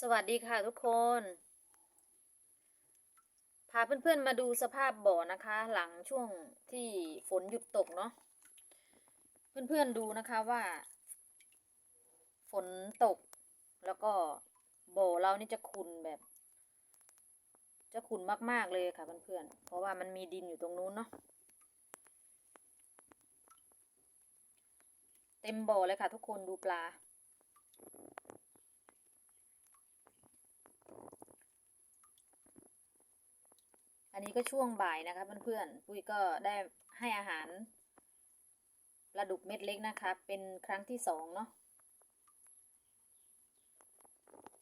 สวัสดีค่ะทุกคน พาเพื่อนๆมาดูสภาพบ่อนะคะ หลังช่วงที่ฝนหยุดตกเนาะเพื่อนๆดูนะคะว่า ฝนตก แล้วก็บ่อเรานี่จะขุ่นแบบ จะขุ่นมากๆเลยค่ะเพื่อนๆเพราะว่ามันมีดินอยู่ตรงนู้นเนาะเต็มบ่อเลยค่ะทุกคนดูปลา อันนี้ก็ช่วงบ่ายนะคะเพื่อนๆ ปุ้ยก็ได้ให้อาหารปลาดุกเม็ดเล็กนะคะ เป็นครั้งที่สองเนาะ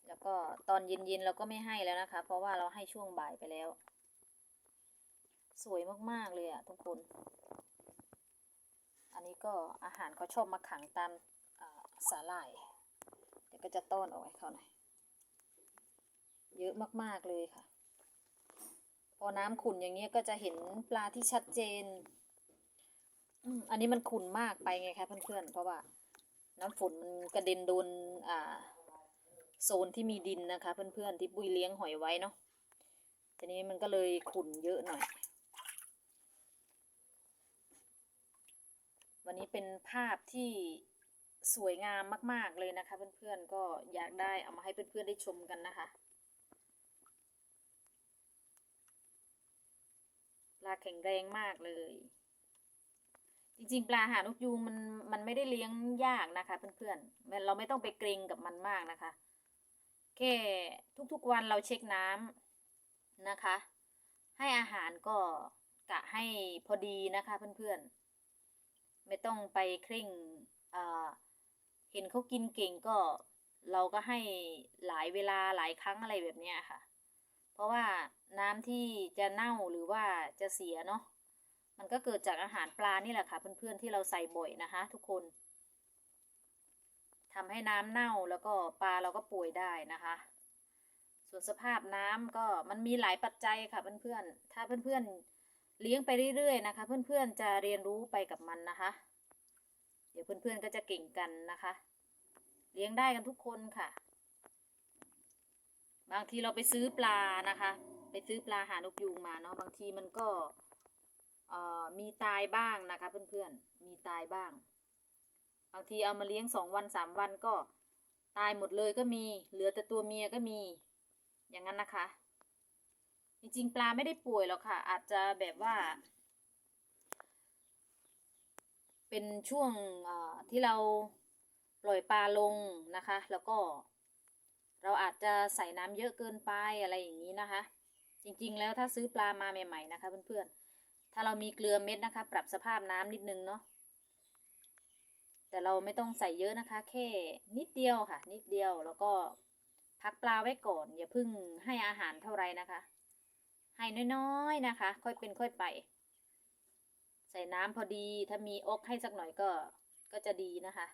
แล้วก็ตอนเย็นๆเราก็ไม่ให้แล้วนะคะ เพราะว่าเราให้ช่วงบ่ายไปแล้ว สวยมากๆเลยอะทุกคน อันนี้ก็อาหารเขาชอบมาขังตามสาหร่าย เดี๋ยวก็จะต้อนออกให้เขาหน่อย เยอะมากๆเลยค่ะ อน้ำขุ่นอย่างเงี้ยก็จะเห็นปลาที่ชัดเจนอันนี้มันขุ่นมากไปไงคะเพื่อนๆ เพราะว่าน้ำฝนมันกระเด็นโดนอ่าโซนที่มีดินนะคะ เพื่อนๆที่ปุ้ยเลี้ยงหอยไว้เนาะทีนี้มันก็เลยขุ่นเยอะหน่อย วันนี้เป็นภาพที่สวยงามมาก ๆเลยนะคะ เพื่อนๆก็อยากได้เอามาให้เพื่อนๆได้ชมกันนะคะ ปลาแข็งแรงมากเลย จริงๆ ปลาหานกยูงมันมันไม่ได้เลี้ยงยากนะคะเพื่อนๆเราไม่ต้องไปเกรงกับมันมากนะคะแค่ทุกๆวันเราเช็คน้ำนะคะ ให้อาหารก็กะให้พอดีนะคะเพื่อนๆ ไม่ต้องไปเคร่งเอ่อเห็นเขากินเก่งก็เราก็ให้หลายเวลาหลายครั้งอะไรแบบนี้ค่ะ เพราะว่าน้ำที่จะเน่าหรือว่าจะเสียเนาะมันก็เกิดจากอาหารปลานี่แหละค่ะ เพื่อนๆที่เราใส่บ่อยนะคะ ทุกคนทำให้น้ำเน่าแล้วก็ปลาเราก็ป่วยได้นะคะ ส่วนสภาพน้ำก็มันมีหลายปัจจัยค่ะเพื่อนๆถ้าเพื่อนๆเลี้ยงไปเรื่อยๆนะคะ เพื่อนๆจะเรียนรู้ไปกับมันนะคะ เดี๋ยวเพื่อนๆก็จะเก่งกันนะคะ เลี้ยงได้กันทุกคนค่ะ บางทีเราไปซื้อปลานะคะ ไปซื้อปลาหานกยูงมาเนาะบางทีมันก็มีตายบ้างนะคะ เพื่อนๆ มีตายบ้าง บางทีเอามาเลี้ยงสองวันสามวันก็ตายหมดเลยก็มี เหลือแต่ตัวเมียก็มี อย่างนั้นนะคะ จริงๆ ปลาไม่ได้ป่วยหรอกค่ะ อาจจะแบบว่า เป็นช่วงที่เราปล่อยปลาลงนะคะ แล้วก็ เราอาจจะใส่น้ำเยอะเกินไปอะไรอย่างนี้นะคะ จริงๆ แล้วถ้าซื้อปลามาใหม่ ๆ นะคะ เพื่อนๆ ถ้าเรามีเกลือเม็ดนะคะ ปรับสภาพน้ำนิดนึงเนาะ แต่เราไม่ต้องใส่เยอะนะคะ แค่นิดเดียวค่ะ นิดเดียวแล้วก็พักปลาไว้ก่อน อย่าเพิ่งให้อาหารเท่าไรนะคะ ให้น้อยๆนะคะ ค่อยเป็นค่อยไป ใส่น้ำพอดีถ้ามีอกให้สักหน่อยก็ก็จะดีนะคะ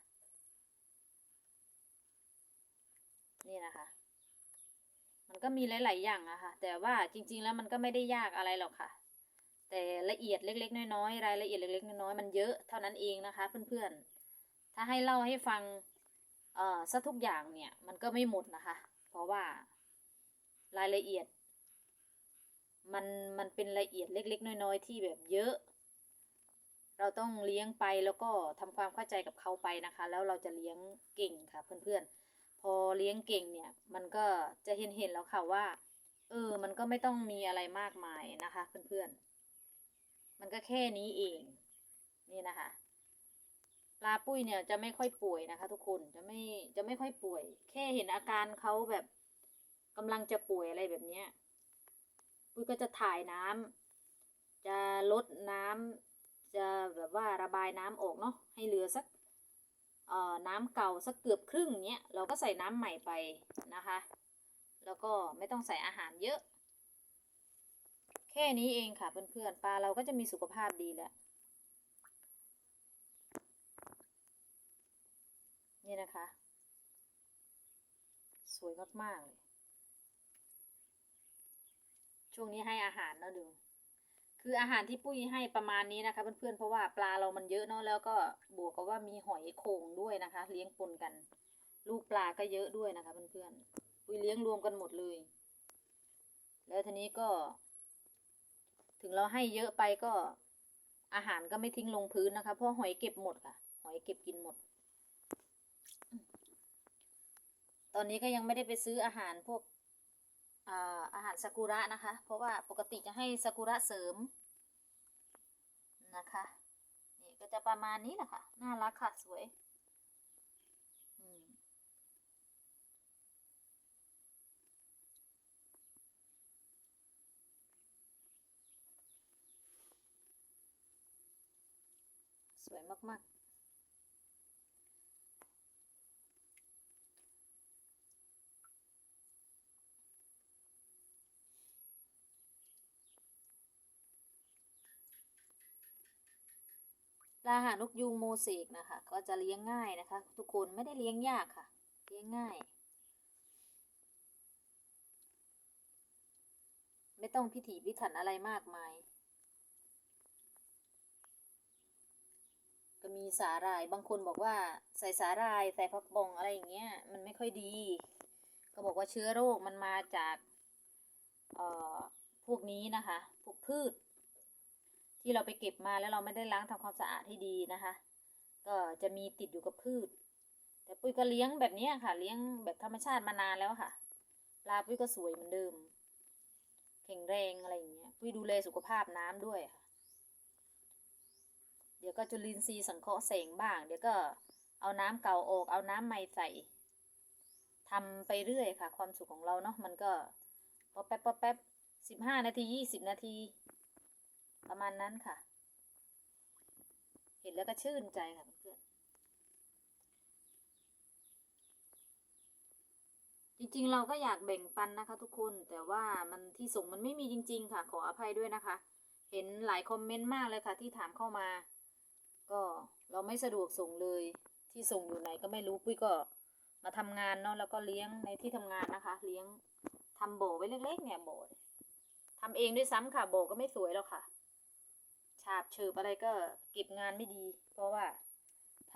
นี่นะคะ มันก็มีหลาย ๆ อย่างอะค่ะแต่ว่าจริง ๆ แล้วมันก็ไม่ได้ยากอะไรหรอกค่ะ แต่ละเอียดเล็ก ๆ น้อย ๆ รายละเอียดเล็ก ๆ น้อย ๆ มันเยอะเท่านั้นเองนะคะ เพื่อน ๆ ถ้าให้เล่าให้ฟัง เอ่อซะทุกอย่างเนี่ย มันก็ไม่หมดนะคะ เพราะว่ารายละเอียด มัน มันเป็นละเอียดเล็ก ๆ น้อย ๆ ที่แบบเยอะเราต้องเลี้ยงไปแล้วก็ทำความเข้าใจกับเขาไปนะคะ แล้วเราจะเลี้ยงเก่งค่ะเพื่อนๆ พอเลี้ยงเก่งเนี่ย มันก็จะเห็นเห็นแล้วค่ะว่า เออ มันก็ไม่ต้องมีอะไรมากมายนะคะเพื่อนๆ มันก็แค่นี้เอง นี่นะคะปลาปุ้ยเนี่ยจะไม่ค่อยป่วยนะคะ ทุกคนจะไม่จะไม่ค่อยป่วย แค่เห็นอาการเขาแบบกำลังจะป่วยอะไรแบบเนี้ยปุ้ยก็จะถ่ายน้ำจะลดน้ำจะแบบว่าระบายน้ำออกเนาะให้เหลือสัก น้ำเก่าสักเกือบครึ่งเนี้ยเราก็ใส่น้ำใหม่ไปนะคะ แล้วก็ไม่ต้องใส่อาหารเยอะ แค่นี้เองค่ะเพื่อนๆปลาเราก็จะมีสุขภาพดีแล้วนี่นะคะ สวยมากๆเลยช่วงนี้ให้อาหารแล้วดู คืออาหารที่ปุ้ยให้ประมาณนี้นะคะเพื่อนๆเพราะว่าปลาเรามันเยอะเนาะแล้วก็บวกกับว่ามีหอยโข่งด้วยนะคะ เลี้ยงปนกัน ลูกปลาก็เยอะด้วยนะคะเพื่อนปุ้ยเลี้ยงรวมกันหมดเลย แล้วทีนี้ก็ ถึงเราให้เยอะไปก็อาหารก็ไม่ทิ้งลงพื้นนะคะ เพราะหอยเก็บหมดค่ะ หอยเก็บกินหมด ตอนนี้ก็ยังไม่ได้ไปซื้ออาหารพวก อาหารซากุระนะคะ เพราะว่าปกติจะให้ซากุระเสริมนะคะ นี่ก็จะประมาณนี้แหละค่ะ น่ารักค่ะ สวยสวยมาก ๆ ลาหานกยูงโมเสกนะคะ ก็จะเลี้ยงง่ายนะคะ ทุกคนไม่ได้เลี้ยงยากค่ะ เลี้ยงง่าย ไม่ต้องพิถีพิถันอะไรมากมาย ก็มีสาหร่ายบางคนบอกว่าใส่สาหร่ายใส่ผักบงอะไรอย่างเงี้ยมันไม่ค่อยดี ก็บอกว่าเชื้อโรคมันมาจาก เอ่อพวกนี้นะคะ พวกพืช ที่เราไปเก็บมาแล้วเราไม่ได้ล้างทำความสะอาดให้ดีนะคะ ก็จะมีติดอยู่กับพืช แต่ปุ้ยก็เลี้ยงแบบนี้ค่ะ เลี้ยงแบบธรรมชาติมานานแล้วค่ะ ปลาปุ้ยก็สวยเหมือนเดิม แข็งแรงอะไรอย่างเงี้ย ปุ้ยดูแลสุขภาพน้ำด้วยค่ะ เดี๋ยวก็จุลินทรีย์สังเคราะห์แสงบ้าง เดี๋ยวก็เอาน้ำเก่าออก เอาน้ำใหม่ใส่ทำไปเรื่อยค่ะ ความสุขของเราเนาะ มันก็พอแป๊บพอแป๊บสิบห้านาทียี่สิบนาที ประมาณนั้นค่ะ เห็นแล้วก็ชื่นใจค่ะเพื่อนจริงๆ เราก็อยากแบ่งปันนะคะ ทุกคนแต่ว่ามันที่ส่งมันไม่มีจริง ๆ ค่ะ ขออภัยด้วยนะคะ เห็นหลายคอมเมนต์มากเลยค่ะ ที่ถามเข้ามา ก็เราไม่สะดวกส่งเลย ที่ส่งอยู่ไหนก็ไม่รู้ปุ้ยก็มาทำงานเนาะแล้วก็เลี้ยงในที่ทำงานนะคะ เลี้ยงทำโบไว้เล็กๆเนี่ยโบทำเองด้วยซ้ำค่ะโบก็ไม่สวยแล้วค่ะ ฉาบเฉิบอะไรก็เก็บงานไม่ดี เพราะว่าท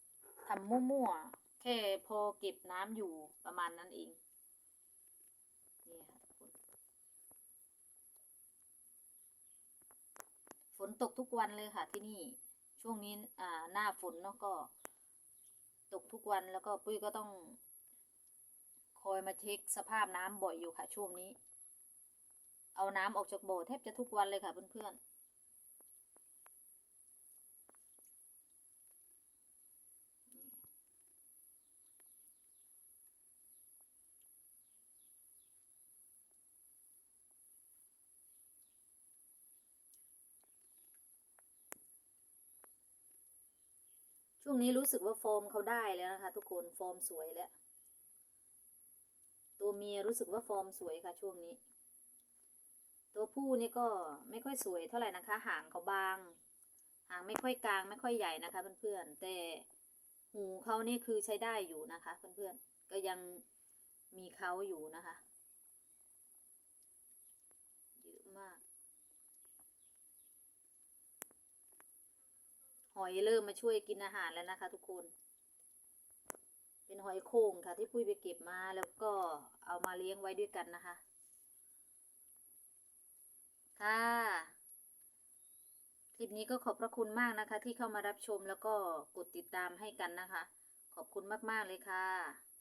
ำทำมั่วๆ แค่พอเก็บน้ำอยู่ประมาณนั้นเองนี่ค่ะทุกคนฝนตกทุกวันเลยค่ะที่นี่ช่วงนี้อ่าหน้าฝนเนาะก็ ตกทุกวันแล้วก็ปุ้ยก็ต้อง คอยมาเช็คสภาพน้ำบ่อยอยู่ค่ะ ช่วงนี้ เอาน้ำออกจากบ่อแทบจะทุกวันเลยค่ะเพื่อนๆ ช่วงนี้รู้สึกว่าโฟมเขาได้แล้วนะคะ ทุกคนโฟมสวยแล้ว ตัวเมียรู้สึกว่าฟอร์มสวยค่ะช่วงนี้ ตัวผู้นี่ก็ไม่ค่อยสวยเท่าไหร่นะคะ หางเขาบาง หางไม่ค่อยกลางไม่ค่อยใหญ่นะคะ เพื่อนๆแต่หูเขานี่คือใช้ได้อยู่นะคะ เพื่อนๆก็ยังมีเขาอยู่นะคะเยอะมาก หอยเริ่มมาช่วยกินอาหารแล้วนะคะ ทุกคน เป็นหอยโข่งค่ะ ที่ปุ้ยไปเก็บมาแล้วก็เอามาเลี้ยงไว้ด้วยกันนะคะ ค่ะคลิปนี้ก็ขอบพระคุณมากนะคะ ที่เข้ามารับชมแล้วก็กดติดตามให้กันนะคะ ขอบคุณมาก ๆ เลยค่ะ